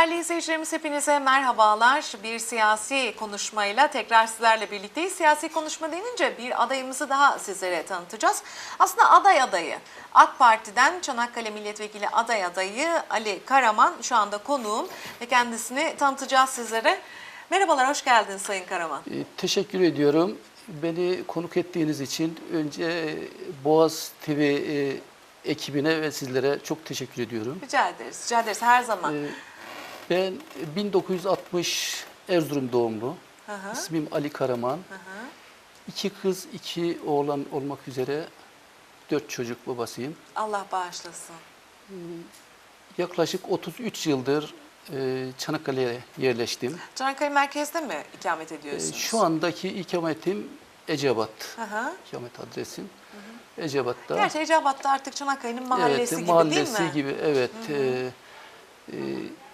Değerli izleyicilerimiz hepinize merhabalar. Bir siyasi konuşmayla tekrar sizlerle birlikteyiz. Siyasi konuşma denince bir adayımızı daha sizlere tanıtacağız. Aslında aday adayı. AK Parti'den Çanakkale Milletvekili aday adayı Ali Karaman şu anda konuğum ve kendisini tanıtacağız sizlere. Merhabalar, hoş geldiniz Sayın Karaman. E, Teşekkür ediyorum. Beni konuk ettiğiniz için önce Boğaz TV e, ekibine ve sizlere çok teşekkür ediyorum. Rica ederiz, rica ederiz her zaman. E, Ben 1960 Erzurum doğumlu. Hı hı. İsmim Ali Karaman. İki kız, iki oğlan olmak üzere dört çocuk babasıyım. Allah bağışlasın. Yaklaşık 33 yıldır e, Çanakkale'ye yerleştim. Çanakkale merkezde mi ikamet E, ediyorsunuz? Şu andaki ikametim Ecebat. Hı hı. İkamet adresim. Ecebat'ta. Gerçi Ecebat'ta artık Çanakkale'nin mahallesi evet, gibi mahallesi değil mi? gibi evet. E, e,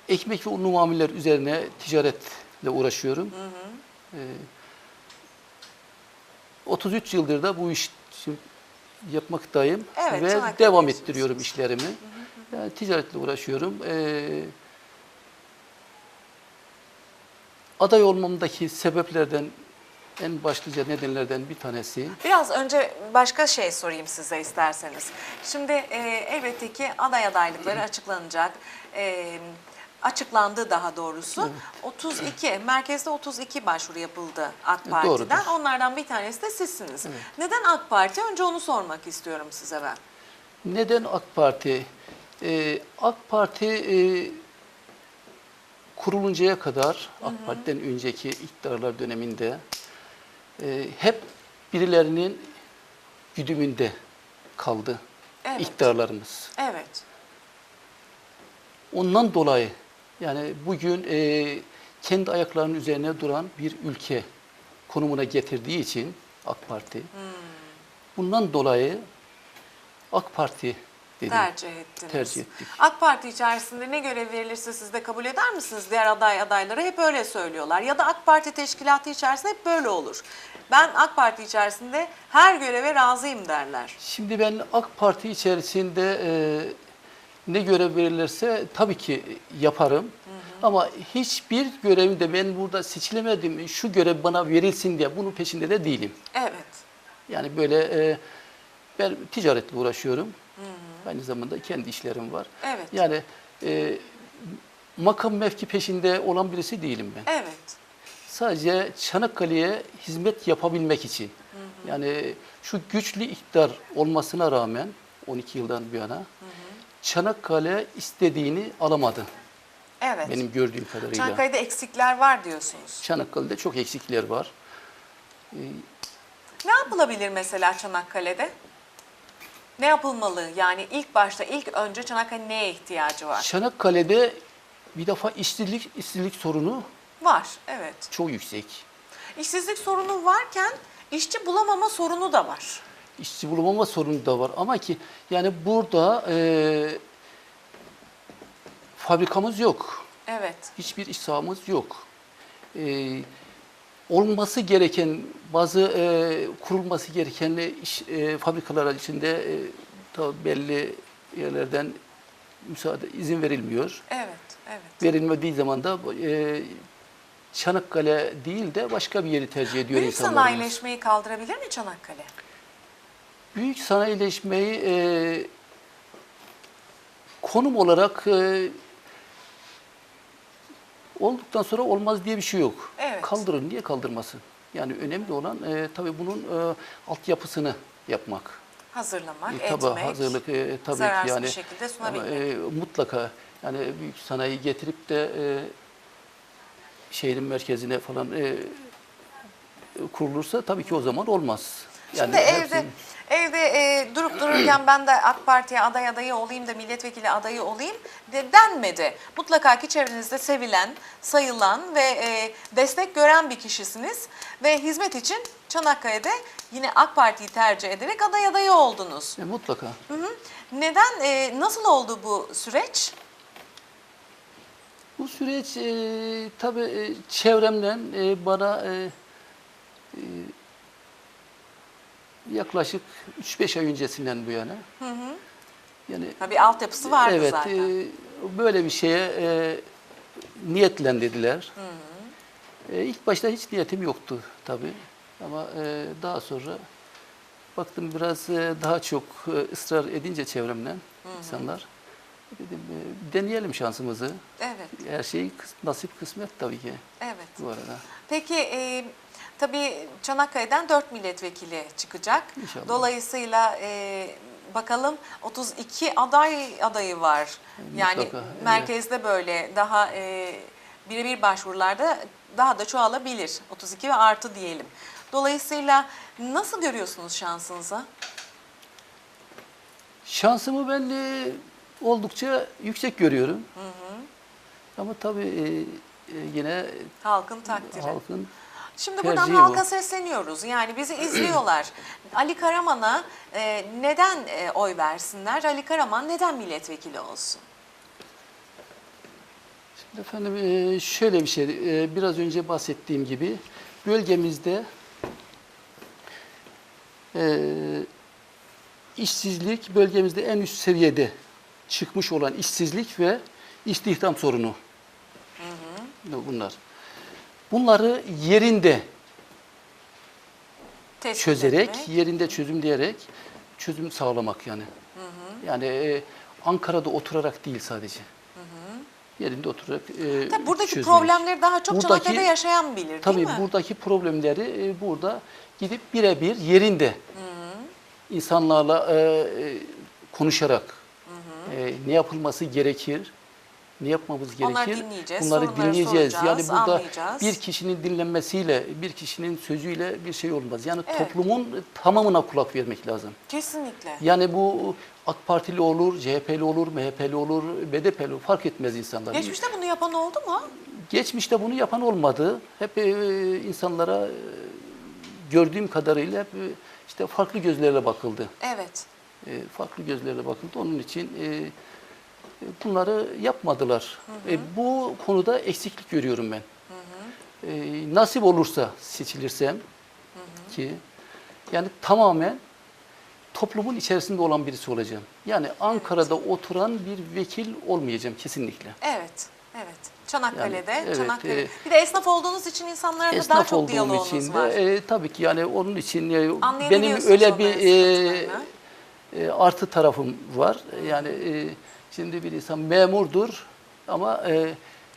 ekmek ve unlu mamuller üzerine ticaretle uğraşıyorum. E, 33 yıldır da bu iş yapmaktayım Evet, ve devam ettiriyorum işlerimi. Yani ticaretle uğraşıyorum. E, aday olmamdaki sebeplerden en başlıca nedenlerden bir tanesi Biraz önce başka şey sorayım size isterseniz. Şimdi e, elbette ki aday adaylıkları açıklanacak. E, açıklandı daha doğrusu. 32, merkezde 32 başvuru yapıldı AK Parti'den. Doğrudur. Onlardan bir tanesi de sizsiniz. Neden AK Parti? Önce onu sormak istiyorum size ben. Neden AK Parti? Ee, AK Parti e, kuruluncaya kadar, AK Parti'den önceki iktidarlar döneminde e, hep birilerinin güdümünde kaldı Evet. iktidarlarımız. Evet. Ondan dolayı yani bugün e, kendi ayaklarının üzerine duran bir ülke konumuna getirdiği için AK Parti, bundan dolayı AK Parti dedim. Tercih ettiniz. Tercih ettik. AK Parti içerisinde ne görev verilirse siz de kabul eder misiniz? Diğer aday adayları hep öyle söylüyorlar. Ya da AK Parti teşkilatı içerisinde hep böyle olur. Ben AK Parti içerisinde her göreve razıyım derler. Şimdi ben AK Parti içerisinde e, ne görev verilirse tabii ki yaparım. Ama hiçbir görevimde ben burada seçilemedim, şu görev bana verilsin diye bunun peşinde de değilim. Evet. Yani böyle e, ben ticaretle uğraşıyorum. Aynı zamanda kendi işlerim var. Evet. Yani e, makam mevki peşinde olan birisi değilim ben. Evet. Sadece Çanakkale'ye hizmet yapabilmek için. Yani şu güçlü iktidar olmasına rağmen 12 yıldan bir yana Çanakkale istediğini alamadı. Evet. Benim gördüğüm kadarıyla. Çanakkale'de eksikler var diyorsunuz. Çanakkale'de çok eksikler var. Ne yapılabilir mesela Çanakkale'de? Ne yapılmalı? Yani ilk başta, ilk önce Çanakkale neye ihtiyacı var? Çanakkale'de bir defa işsizlik, işsizlik sorunu Var, evet. çok yüksek. İşsizlik sorunu varken işçi bulamama sorunu da var. İşçi bulamama sorunu da var ama ki yani burada e, fabrikamız yok. Evet. Hiçbir iş sahamız yok. E, olması gereken bazı e, kurulması gereken iş, e, fabrikalar içinde e, tabii belli yerlerden müsaade izin verilmiyor. Evet, evet. Verilmediği zaman da e, Çanakkale değil de başka bir yeri tercih ediyor Büyük insanlarımız. sanayileşmeyi kaldırabilir mi Çanakkale? Büyük sanayileşmeyi e, konum olarak e, olduktan sonra olmaz diye bir şey yok. Evet. Kaldırır, niye kaldırmasın? Yani önemli olan e, tabii bunun e, altyapısını yapmak. Hazırlamak, E, tabii etmek. hazırlık e, tabii ki zararsız yani bir şekilde ama, sunabilmek. e, mutlaka yani büyük sanayi getirip de e, şehrin merkezine falan e, kurulursa tabii ki o zaman olmaz. Şimdi Yani evde hepsinin- evde e, durup dururken ben de AK Parti'ye aday adayı olayım da milletvekili adayı olayım de, denmedi. Mutlaka ki çevrenizde sevilen, sayılan ve e, destek gören bir kişisiniz ve hizmet için Çanakkale'de yine AK Parti'yi tercih ederek aday adayı oldunuz. E, mutlaka. Hı hı. Neden, e, nasıl oldu bu süreç? Bu süreç e, tabii e, çevremden e, bana e, e, yaklaşık 3-5 ay öncesinden bu yana yani Ha, bir altyapısı vardı evet zaten. e, böyle bir şeye e, niyetlendirdiler. E, ilk başta hiç niyetim yoktu tabii. Ama e, daha sonra baktım biraz e, daha çok e, ısrar edince çevremden insanlar. Dedim e, deneyelim şansımızı. Evet, Her şey nasip kısmet tabii ki evet. bu arada. Peki e, tabii Çanakkale'den 4 milletvekili çıkacak. İnşallah. Dolayısıyla e, bakalım 32 aday adayı var. Yani Mutlaka, evet. merkezde böyle daha e, birebir başvurularda daha da çoğalabilir. 32 ve artı diyelim. Dolayısıyla nasıl görüyorsunuz şansınızı? Şansımı ben e, oldukça yüksek görüyorum. Ama tabii e, e, yine Halkın takdiri. halkın Şimdi buradan halka bu. sesleniyoruz. Yani bizi izliyorlar. Ali Karaman'a e, neden e, oy versinler? Ali Karaman neden milletvekili olsun? Şimdi efendim e, şöyle bir şey, e, biraz önce bahsettiğim gibi bölgemizde e, işsizlik bölgemizde en üst seviyede çıkmış olan işsizlik ve istihdam sorunu. Bunlar. Bunları yerinde Tespit çözerek, etmek. yerinde çözümleyerek çözüm sağlamak yani. Yani e, Ankara'da oturarak değil sadece. Yerinde oturarak e, Tabii buradaki çözmek. problemleri daha çok Buradaki- Çanakkale'de yaşayan bilir Tabii değil mi? buradaki problemleri e, burada gidip birebir yerinde insanlarla e, e, konuşarak e, ne yapılması gerekir, ne yapmamız gerekir? Onları dinleyeceğiz, Bunları dinleyeceğiz. yani burada anlayacağız. bir kişinin dinlenmesiyle, bir kişinin sözüyle bir şey olmaz. Yani Evet. toplumun tamamına kulak vermek lazım. Kesinlikle. Yani bu AK Partili olur, CHP'li olur, MHP'li olur, BDP'li olur fark etmez insanlar. Geçmişte bunu yapan oldu mu? Geçmişte bunu yapan olmadı. Hep e, insanlara e, gördüğüm kadarıyla hep e, işte farklı gözlerle bakıldı. Evet. E, farklı gözlerle bakıldı. Onun için e, e, bunları yapmadılar. E, bu konuda eksiklik görüyorum ben. E, nasip olursa seçilirsem ki yani tamamen toplumun içerisinde olan birisi olacağım. Yani Ankara'da oturan bir vekil olmayacağım kesinlikle. Evet. Evet. Çanakkale'de, Yani, evet, Çanakkale. e, bir de esnaf olduğunuz için insanlarla daha çok diyaloğunuz için var. de e, tabii ki yani onun için e, benim öyle bir e. e, artı tarafım var. Yani e, şimdi bir insan memurdur ama e,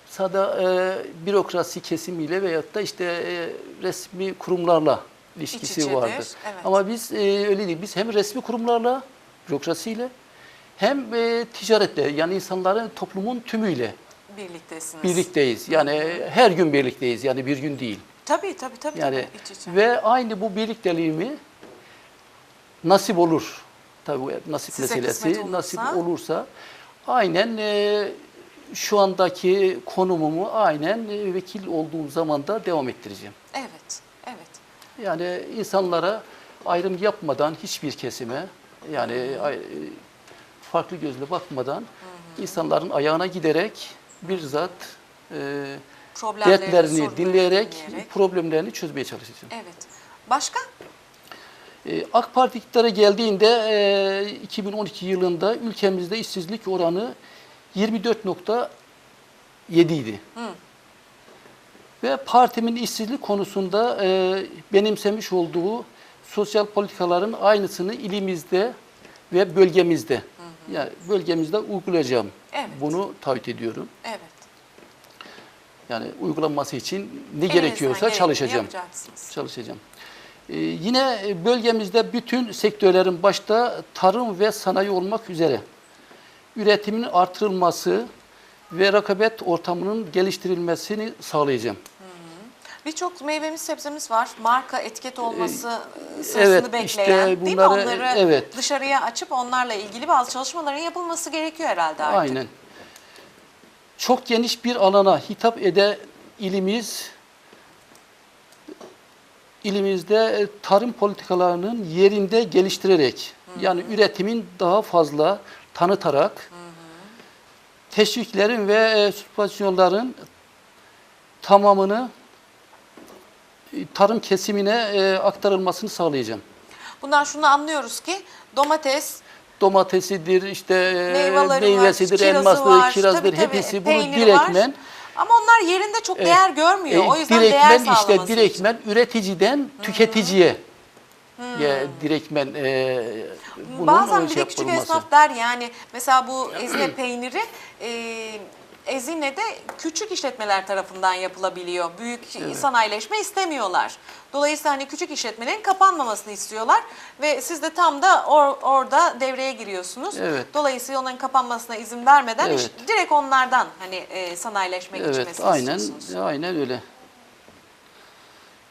sada e, bürokrasi kesimiyle veyahut da işte e, resmi kurumlarla ilişkisi içedir, vardır. evet. Ama biz e, öyle değil. Biz hem resmi kurumlarla, bürokrasiyle hem e, ticaretle yani insanların toplumun tümüyle Birliktesiniz. birlikteyiz. Yani her gün birlikteyiz. Yani bir gün değil. Tabii tabii tabii. Yani tabii, iç içe. ve aynı bu birlikteliğimi nasip olur. Tabii bu nasip Size meselesi. olursa. Nasip olursa aynen e, şu andaki konumumu aynen e, vekil olduğum zaman da devam ettireceğim. Evet. Evet. Yani insanlara ayrım yapmadan hiçbir kesime yani e, farklı gözle bakmadan insanların ayağına giderek bir zat e, dertlerini dinleyerek, dinleyerek. problemlerini çözmeye çalışacağım. Evet. Başka? Ee, AK Parti iktidara geldiğinde e, 2012 yılında ülkemizde işsizlik oranı 24.7 idi. Hı. Ve partimin işsizlik konusunda e, benimsemiş olduğu sosyal politikaların aynısını ilimizde ve bölgemizde yani bölgemizde uygulayacağım. Evet. Bunu taahhüt ediyorum. Evet. Yani uygulanması için ne Elinizden gerekiyorsa gerekeni çalışacağım. çalışacağım. Ee, yine bölgemizde bütün sektörlerin başta tarım ve sanayi olmak üzere üretimin artırılması ve rekabet ortamının geliştirilmesini sağlayacağım. Birçok meyvemiz, sebzemiz var. Marka, etiket olması e, sırasını evet, bekleyen işte değil mi? bunları, Onları evet. dışarıya açıp onlarla ilgili bazı çalışmaların yapılması gerekiyor herhalde artık. Aynen. Çok geniş bir alana hitap eden ilimiz ilimizde e, tarım politikalarının yerinde geliştirerek yani üretimin daha fazla tanıtarak teşviklerin ve e, sübvansiyonların tamamını e, tarım kesimine aktarılmasını sağlayacağım. Bundan şunu anlıyoruz ki domates, Domatesidir, işte meyvesidir, elmasıdır, var. kirazdır Tabii, tabii, hepsi bunu peyniri var. Ama onlar yerinde çok değer görmüyor. e, o yüzden değer direktmen sağlaması işte direktmen üreticiden tüketiciye. Ya direktmen e, bunun Bazen bir şey de küçük yapılması. esnaf der yani mesela bu ezine peyniri e, Ezine'de küçük işletmeler tarafından yapılabiliyor. Büyük sanayileşme istemiyorlar. Dolayısıyla hani küçük işletmelerin kapanmamasını istiyorlar ve siz de tam da or- orada devreye giriyorsunuz. Evet. Dolayısıyla onların kapanmasına izin vermeden Evet. iş- direkt onlardan hani e, sanayileşme Evet, geçmesini aynen, istiyorsunuz. aynen öyle.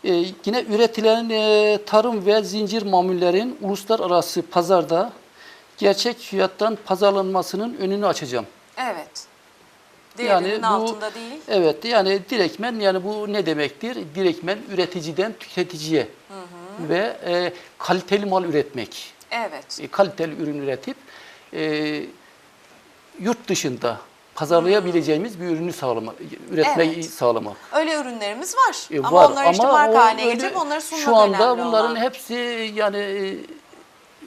Ee, yine üretilen e, tarım ve zincir mamullerin uluslararası pazarda gerçek fiyattan pazarlanmasının önünü açacağım. Evet. Yani bu- altında değil. Evet, yani direktmen yani bu ne demektir? Direktmen üreticiden tüketiciye ve e, kaliteli mal üretmek. Evet. E, kaliteli ürün üretip e, yurt dışında pazarlayabileceğimiz bir ürünü sağlamak, üretmeyi Evet. sağlamak. Öyle ürünlerimiz var. E, ama var onları işte marka o haline getirip onları sunmak Şu anda bunların olan. hepsi yani e,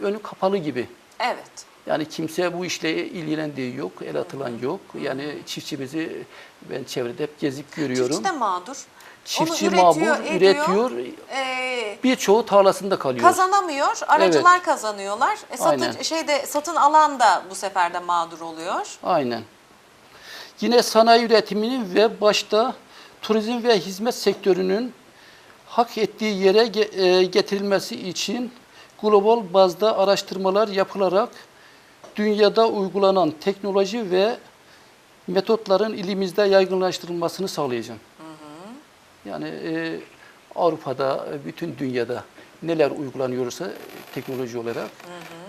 önü kapalı gibi. Evet. Yani kimse bu işle ilgilendiği yok, el atılan yok. Yani çiftçimizi ben çevrede hep gezip görüyorum. Çiftçi de mağdur. Çiftçi Onu üretiyor, mağdur, ediyor. üretiyor. Ee, Birçoğu tarlasında kalıyor. kazanamıyor. Aracılar kazanıyorlar. E, satın, şeyde satın alan da bu sefer de mağdur oluyor. Aynen. Yine sanayi üretiminin ve başta turizm ve hizmet sektörünün hak ettiği yere ge- e, getirilmesi için global bazda araştırmalar yapılarak dünyada uygulanan teknoloji ve metotların ilimizde yaygınlaştırılmasını sağlayacağım. Yani e, Avrupa'da, e, bütün dünyada neler uygulanıyorsa teknoloji olarak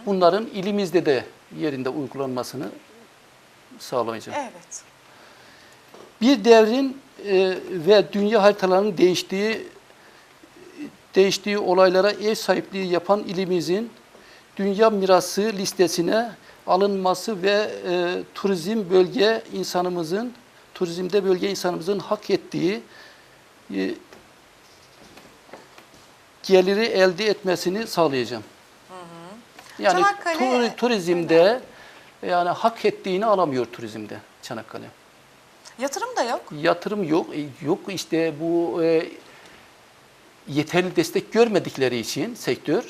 bunların ilimizde de yerinde uygulanmasını sağlayacağım. Evet. Bir devrin e, ve dünya haritalarının değiştiği değiştiği olaylara ev sahipliği yapan ilimizin dünya mirası listesine alınması ve e, turizm bölge insanımızın turizmde bölge insanımızın hak ettiği e, geliri elde etmesini sağlayacağım. Yani Çanakkale- tur- turizmde yani hak ettiğini alamıyor turizmde Çanakkale. Yatırım da yok. Yatırım yok. E, Yok işte bu e, yeterli destek görmedikleri için sektör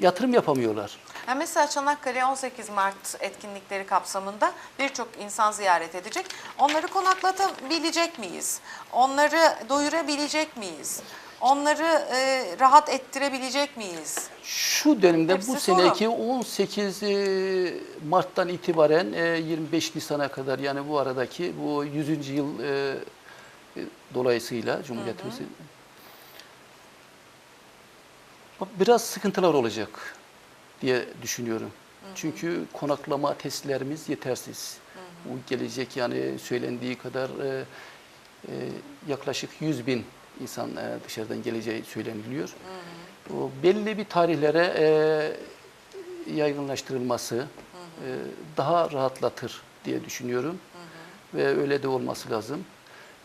yatırım yapamıyorlar. Ya mesela Çanakkale 18 Mart etkinlikleri kapsamında birçok insan ziyaret edecek. Onları konaklatabilecek miyiz? Onları doyurabilecek miyiz? Onları e, rahat ettirebilecek miyiz? Şu dönemde Hepsi bu sorun. seneki 18 e, Mart'tan itibaren e, 25 Nisan'a kadar yani bu aradaki bu 100. yıl e, e, dolayısıyla Cumhuriyetimizin biraz sıkıntılar olacak diye düşünüyorum. Çünkü konaklama testlerimiz yetersiz. Bu gelecek yani söylendiği kadar e, e, yaklaşık 100 bin insan e, dışarıdan geleceği söyleniliyor. O belli bir tarihlere e, yaygınlaştırılması e, daha rahatlatır diye düşünüyorum. Ve öyle de olması lazım.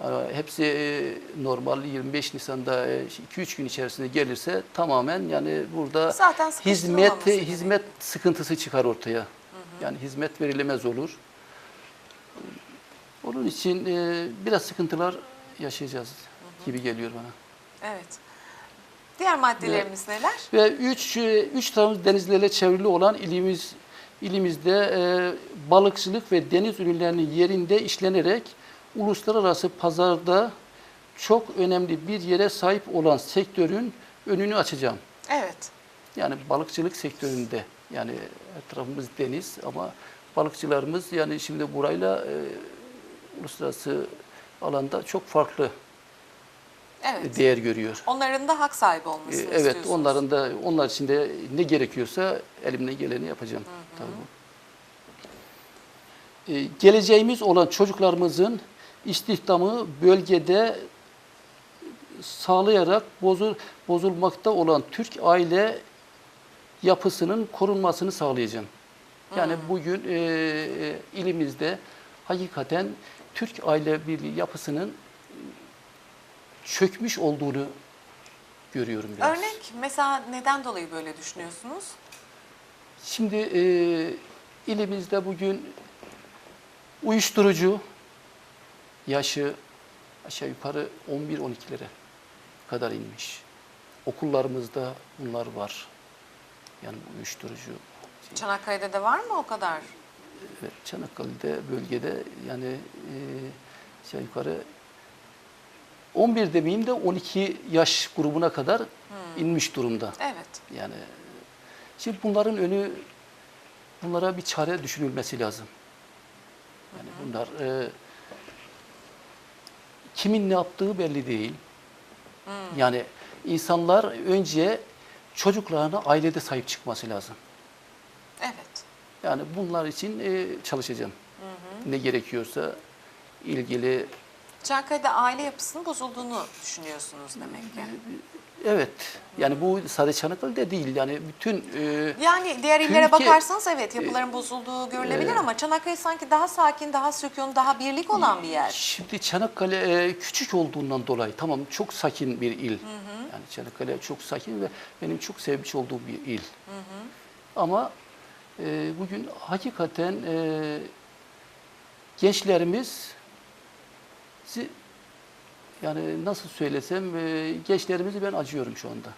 E, Hepsi e, normal 25 Nisan'da 2-3 gün içerisinde gelirse tamamen yani burada Zaten hizmet gerekiyor. hizmet sıkıntısı çıkar ortaya. Yani hizmet verilemez olur. Onun için e, biraz sıkıntılar yaşayacağız gibi geliyor bana. Evet. Diğer maddelerimiz neler? Ve üç, e, üç tarafımız denizlerle çevrili olan ilimiz ilimizde e, balıkçılık ve deniz ürünlerinin yerinde işlenerek uluslararası pazarda çok önemli bir yere sahip olan sektörün önünü açacağım. Evet. Yani balıkçılık sektöründe yani etrafımız deniz ama balıkçılarımız yani şimdi burayla e, uluslararası alanda çok farklı Evet. değer görüyor. Onların da hak sahibi olmasını Ee, Evet, onların da onlar için de ne gerekiyorsa elimden geleni yapacağım. Tabii. Ee, geleceğimiz olan çocuklarımızın istihdamı bölgede sağlayarak bozul, bozulmakta olan Türk aile yapısının korunmasını sağlayacağım. Yani bugün e, e, ilimizde hakikaten Türk aile birliği yapısının çökmüş olduğunu görüyorum biraz. Örnek mesela neden dolayı böyle düşünüyorsunuz? Şimdi e, ilimizde bugün uyuşturucu yaşı aşağı yukarı 11-12'lere kadar inmiş. Okullarımızda bunlar var. Yani bu uyuşturucu. Çanakkale'de de var mı o kadar? Evet, Çanakkale'de bölgede yani e, aşağı yukarı 11 demeyeyim de 12 yaş grubuna kadar inmiş durumda. Evet. Yani şimdi bunların önü bunlara bir çare düşünülmesi lazım. Yani bunlar e, kimin ne yaptığı belli değil. Yani insanlar önce çocuklarına ailede sahip çıkması lazım. Evet. Yani bunlar için e, çalışacağım. Ne gerekiyorsa ilgili Çanakkale'de aile yapısının bozulduğunu düşünüyorsunuz demek ki. evet yani bu sadece Çanakkale'de değil yani bütün e, Yani diğer illere bakarsanız evet yapıların bozulduğu görülebilir e, ama Çanakkale sanki daha sakin, daha sükun, daha birlik olan bir yer. Şimdi Çanakkale e, küçük olduğundan dolayı tamam çok sakin bir il. Yani Çanakkale çok sakin ve benim çok sevmiş olduğum bir il. Ama e, bugün hakikaten e, gençlerimiz si- yani nasıl söylesem e, gençlerimizi ben acıyorum şu anda.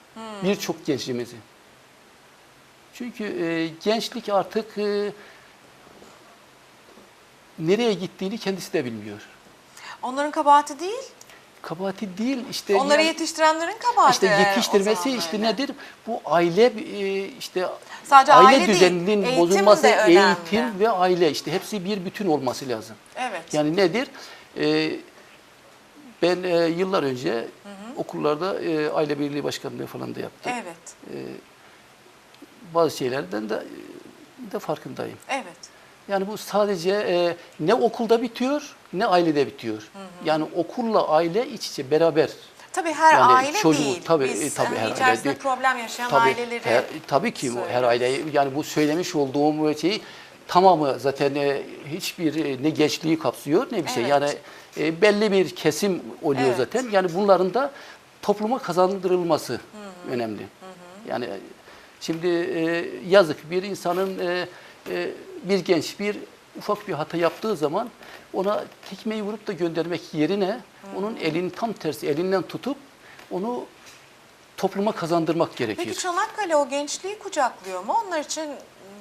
Birçok gençliğimizi. Çünkü e, gençlik artık e, nereye gittiğini kendisi de bilmiyor. Onların kabahati değil, Kabahati değil işte onları yani- yetiştirenlerin kabahati. işte yetiştirmesi işte böyle. nedir? Bu aile e, işte Sadece aile, aile değil, düzeninin eğitim bozulması, eğitim ve aile işte hepsi bir bütün olması lazım. Evet. Yani nedir? Ee, ben e, yıllar önce okullarda e, aile birliği başkanlığı falan da yaptım. Evet. Bazı şeylerden de e, de farkındayım. Evet. Yani bu sadece e, ne okulda bitiyor ne ailede bitiyor. Yani okulla aile iç içe beraber. Tabii her Yani aile çocuğu, değil. tabii, Biz e, tabii hani her aile içerisinde değil. problem yaşayan Tabii, aileleri her- tabii ki bu her söylüyoruz. aile yani bu söylemiş olduğum şeyi tamamı zaten e, hiçbir e, ne gençliği kapsıyor ne bir şey. Evet. Yani e, belli bir kesim oluyor Evet. zaten. Yani bunların da topluma kazandırılması önemli. Yani e, şimdi e, yazık bir insanın e, e, bir genç bir ufak bir hata yaptığı zaman ona tekmeyi vurup da göndermek yerine onun elini tam tersi elinden tutup onu topluma kazandırmak gerekir. Peki Çanakkale o gençliği kucaklıyor mu? Onlar için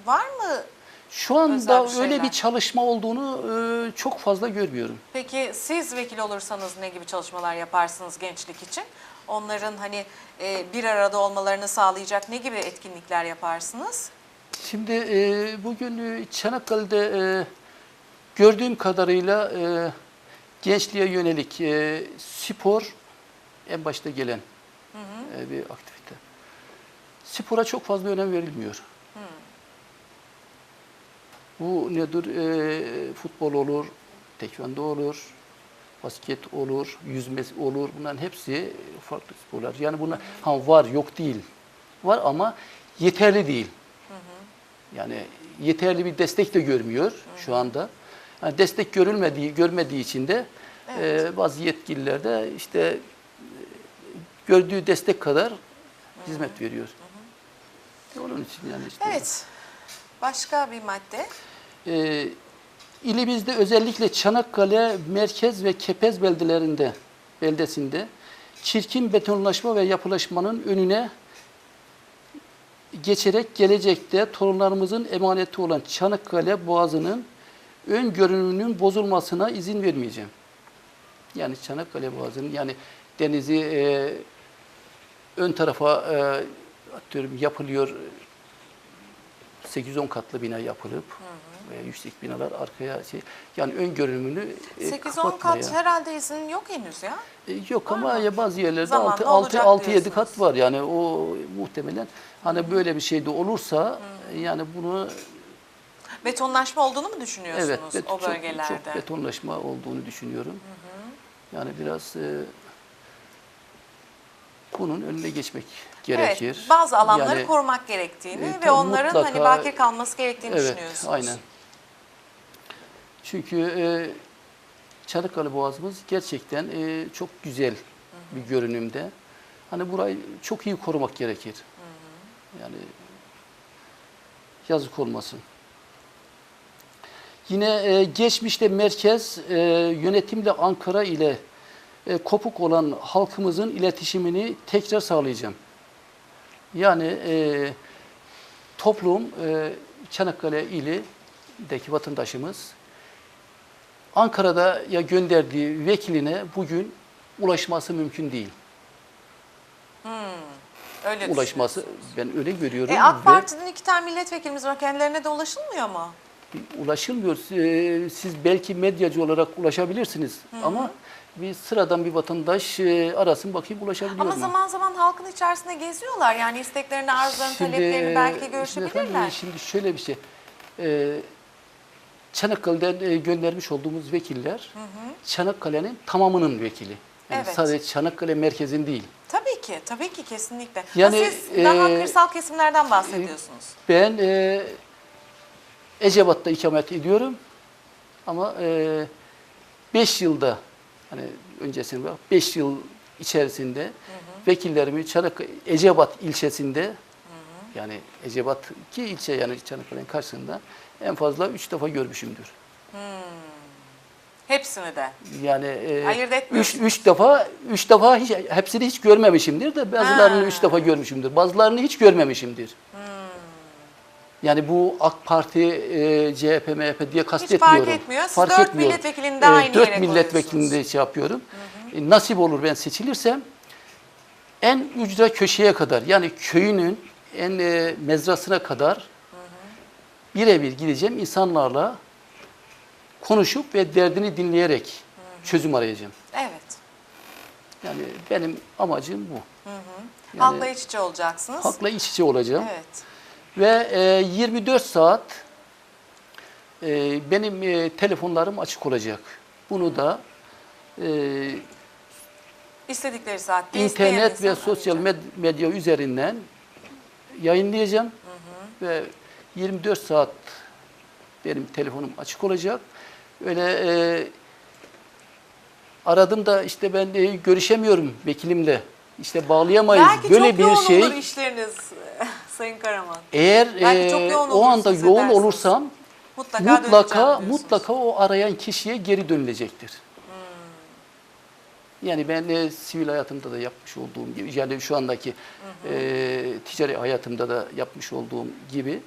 var mı? Şu anda özel bir öyle şeyler? bir çalışma olduğunu e, çok fazla görmüyorum. Peki siz vekil olursanız ne gibi çalışmalar yaparsınız gençlik için? Onların hani e, bir arada olmalarını sağlayacak ne gibi etkinlikler yaparsınız? Şimdi e, bugün e, Çanakkale'de e, gördüğüm kadarıyla e, gençliğe yönelik e, spor en başta gelen e, bir aktivite. Spora çok fazla önem verilmiyor. Bu nedir? E, futbol olur, tekvando olur, basket olur, yüzme olur. Bunların hepsi farklı sporlar. Yani bunlar ha, var yok değil. Var ama yeterli değil. Yani yeterli bir destek de görmüyor şu anda. Yani destek görülmediği görmediği için de e, bazı yetkililer de işte e, gördüğü destek kadar hizmet veriyor. Onun için yani işte. Evet. Başka bir madde. E, ilimizde özellikle Çanakkale merkez ve Kepez beldelerinde beldesinde çirkin betonlaşma ve yapılaşmanın önüne geçerek gelecekte torunlarımızın emaneti olan Çanakkale Boğazı'nın ön görünümünün bozulmasına izin vermeyeceğim. Yani Çanakkale Boğazı'nın yani denizi e, ön tarafa e, atıyorum yapılıyor 8-10 katlı bina yapılıp veya yüksek binalar arkaya şey yani ön görünümünü e, 8-10 kapatmaya. kat herhalde izin yok henüz ya. E, Yok Var ama mı? ya bazı yerlerde Zamanla 6 olacak 6 7 diyorsunuz. kat var. Yani o muhtemelen hani böyle bir şey de olursa yani bunu Betonlaşma olduğunu mu düşünüyorsunuz evet bet- o çok, bölgelerde? çok betonlaşma olduğunu düşünüyorum. Yani biraz e, bunun önüne geçmek gerekir. Evet, bazı alanları Yani- korumak gerektiğini E, ve onların hani mutlaka- bakir kalması gerektiğini Evet, düşünüyorsunuz. aynen. Çünkü e, Çanakkale Boğazımız gerçekten e, çok güzel bir görünümde. Hani burayı çok iyi korumak gerekir. Yani yazık olmasın. Yine e, geçmişte merkez e, yönetimle Ankara ile e, kopuk olan halkımızın iletişimini tekrar sağlayacağım. Yani e, toplum e, Çanakkale ilindeki vatandaşımız Ankara'da ya gönderdiği vekiline bugün ulaşması mümkün değil. Öyle Ulaşması ben öyle görüyorum. E, AK ve- Parti'nin iki tane milletvekilimiz var. Kendilerine de ulaşılmıyor mu? Ulaşılmıyor. Ee, Siz belki medyacı olarak ulaşabilirsiniz ama bir sıradan bir vatandaş e, arasın bakayım ulaşabiliyor Ama mu? zaman zaman halkın içerisinde geziyorlar. Yani isteklerini, arzularını, taleplerini e, belki şimdi görüşebilirler. efendim, şimdi şöyle bir şey. Ee, Çanakkale'den e, göndermiş olduğumuz vekiller Çanakkale'nin tamamının vekili. Yani Evet. sadece Çanakkale merkezin değil. Tabii ki, tabii ki kesinlikle. Yani, Yani, siz daha e, kırsal kesimlerden bahsediyorsunuz. Ben e, Ecebat'ta ikamet ediyorum ama 5 yılda hani öncesinde 5 yıl içerisinde vekillerimi Çanakkale Ecebat ilçesinde yani Ecebat ki ilçe yani Çanakkale'nin karşısında en fazla 3 defa görmüşümdür. Hepsini de. Yani e, Ayırt üç, üç defa üç defa hiç hepsini hiç görmemişimdir de bazılarını Ha. üç defa görmüşümdür. Bazılarını hiç görmemişimdir. Yani bu AK Parti, e, CHP, MHP diye kastetmiyorum. fark etmiyor. Siz dört milletvekilini de aynı dört yere milletvekilini de şey yapıyorum. E, nasip olur ben seçilirsem en ücra köşeye kadar yani köyünün en e, mezrasına kadar birebir gideceğim insanlarla konuşup ve derdini dinleyerek çözüm arayacağım. Evet. Yani benim amacım bu. Yani Halkla iç içe olacaksınız. halkla iç içe olacağım. Evet. Ve e, 24 saat e, benim e, telefonlarım açık olacak. Bunu da e, İstedikleri saatte internet ve sosyal med- medya üzerinden yayınlayacağım. Ve 24 saat benim telefonum açık olacak. Öyle e, aradım da işte ben e, görüşemiyorum vekilimle. İşte bağlayamayız. Belki Böyle çok bir yoğun şey. olur işleriniz Sayın Karaman. Eğer çok e, yoğun o anda yoğun edersiniz. olursam Mutlaka, mutlaka mutlaka o arayan kişiye geri dönülecektir. Yani ben de sivil hayatımda da yapmış olduğum gibi yani şu andaki e, ticari hayatımda da yapmış olduğum gibi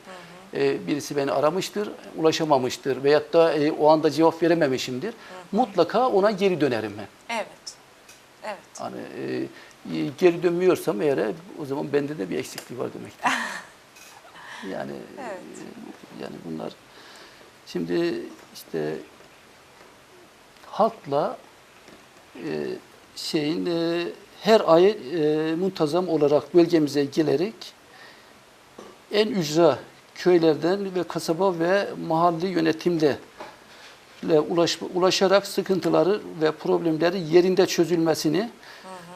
e, birisi beni aramıştır, ulaşamamıştır veyahut da e, o anda cevap verememişimdir. Mutlaka ona geri dönerim ben. Evet. Evet. Hani e, geri dönmüyorsam eğer o zaman bende de bir eksiklik var demektir. yani Evet. e, yani bunlar şimdi işte halkla e, şeyin e, her ay e, muntazam olarak bölgemize gelerek en ücra köylerden ve kasaba ve mahalli yönetimle ile ulaş, ulaşarak sıkıntıları ve problemleri yerinde çözülmesini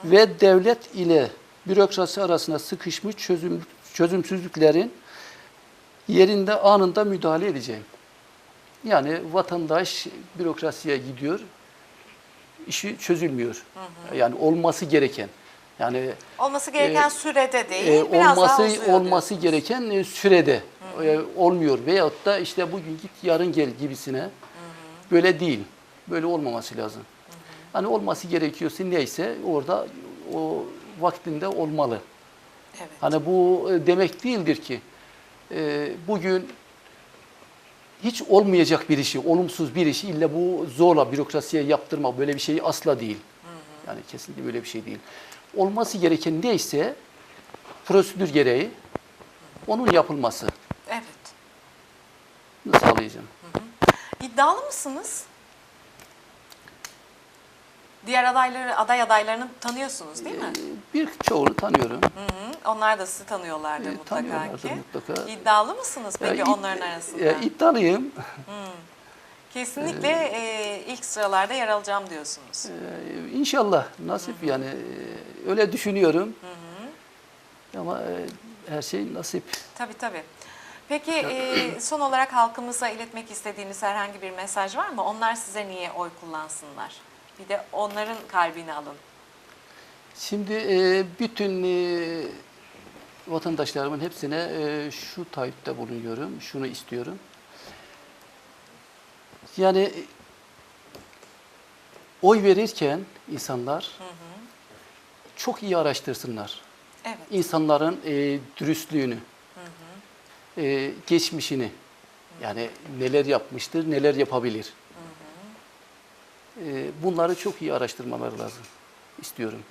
ve devlet ile bürokrasi arasında sıkışmış çözüm, çözümsüzlüklerin yerinde anında müdahale edeceğim. Yani vatandaş bürokrasiye gidiyor, işi çözülmüyor. Yani olması gereken. Yani Olması gereken e, sürede değil, e, biraz daha olması uzuyor olması diyorsunuz. gereken e, sürede e, olmuyor veyahut da işte bugün git yarın gel gibisine böyle değil. Böyle olmaması lazım. Hani olması gerekiyorsa neyse orada o vaktinde olmalı. Evet. Hani bu e, demek değildir ki e, bugün hiç olmayacak bir işi, olumsuz bir işi illa bu zorla bürokrasiye yaptırmak böyle bir şey asla değil. Yani kesinlikle böyle bir şey değil. Olması gereken neyse prosedür gereği onun yapılması Evet. sağlayacağım. İddialı mısınız? Diğer adayları, aday adaylarını tanıyorsunuz değil mi? E, Bir çoğunu tanıyorum. Hı hı. Onlar da sizi tanıyorlardır E, mutlaka tanıyorlardır ki. mutlaka. İddialı mısınız peki Ya, onların arasında? e, iddialıyım. Kesinlikle e, ilk sıralarda yer alacağım diyorsunuz. Ee, İnşallah nasip yani e, öyle düşünüyorum. Ama e, her şey nasip. Tabii tabii. Peki e, son olarak halkımıza iletmek istediğiniz herhangi bir mesaj var mı? Onlar size niye oy kullansınlar? Bir de onların kalbini alın. Şimdi e, bütün e, vatandaşlarımın hepsine e, şu taahhütte bulunuyorum, şunu istiyorum. Yani e, oy verirken insanlar çok iyi araştırsınlar. Evet. İnsanların e, dürüstlüğünü, e, geçmişini, yani neler yapmıştır, neler yapabilir. E, bunları çok iyi araştırmaları lazım istiyorum.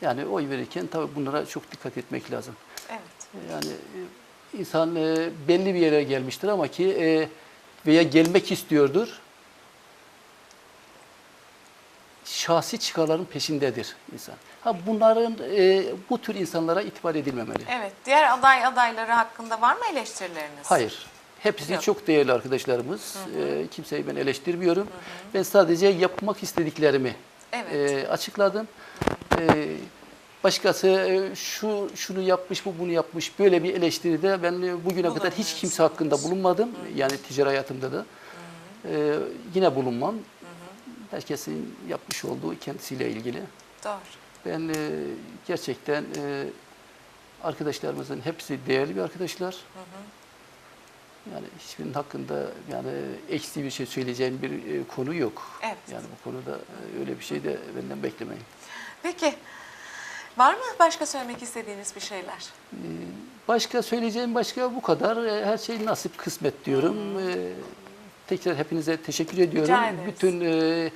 Yani oy verirken tabii bunlara çok dikkat etmek lazım. Evet. Yani e, insan e, belli bir yere gelmiştir ama ki e, veya gelmek istiyordur. Şahsi çıkarların peşindedir insan. Ha bunların e, bu tür insanlara itibar edilmemeli. Evet. Diğer aday adayları hakkında var mı eleştirileriniz? Hayır. Hepsi Yok. çok değerli arkadaşlarımız. E, kimseyi ben eleştirmiyorum. Ben sadece yapmak istediklerimi Evet. e, açıkladım. E, başkası e, şu şunu yapmış, bu bunu yapmış. Böyle bir eleştiride ben bugüne kadar hiç kimse hakkında bulunmadım. Yani ticari hayatımda da. E, yine bulunmam. Herkesin yapmış olduğu kendisiyle ilgili. Doğru. Ben e, gerçekten e, arkadaşlarımızın hepsi değerli bir arkadaşlar. Yani hiçbirinin hakkında yani eksi bir şey söyleyeceğim bir e, konu yok. Evet. Yani bu konuda e, öyle bir şey de benden beklemeyin. Peki. Var mı başka söylemek istediğiniz bir şeyler? Başka söyleyeceğim başka bu kadar. E, Her şey nasip kısmet diyorum. E, Tekrar hepinize teşekkür ediyorum. ederiz. Bütün e,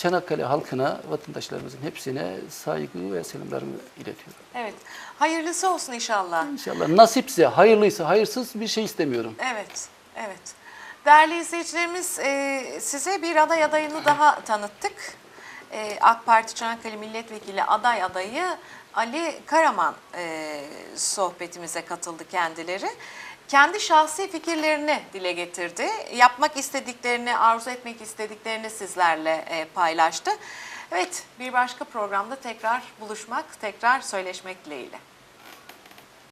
Çanakkale halkına, vatandaşlarımızın hepsine saygı ve selamlarımı iletiyorum. Evet. Hayırlısı olsun inşallah. İnşallah nasipse, hayırlıysa, hayırsız bir şey istemiyorum. Evet, evet. Değerli izleyicilerimiz, e, size bir aday adayını daha tanıttık. E, AK Parti Çanakkale Milletvekili aday adayı Ali Karaman e, sohbetimize katıldı kendileri. Kendi şahsi fikirlerini dile getirdi. Yapmak istediklerini, arzu etmek istediklerini sizlerle e, paylaştı. Evet, bir başka programda tekrar buluşmak, tekrar söyleşmek dileğiyle.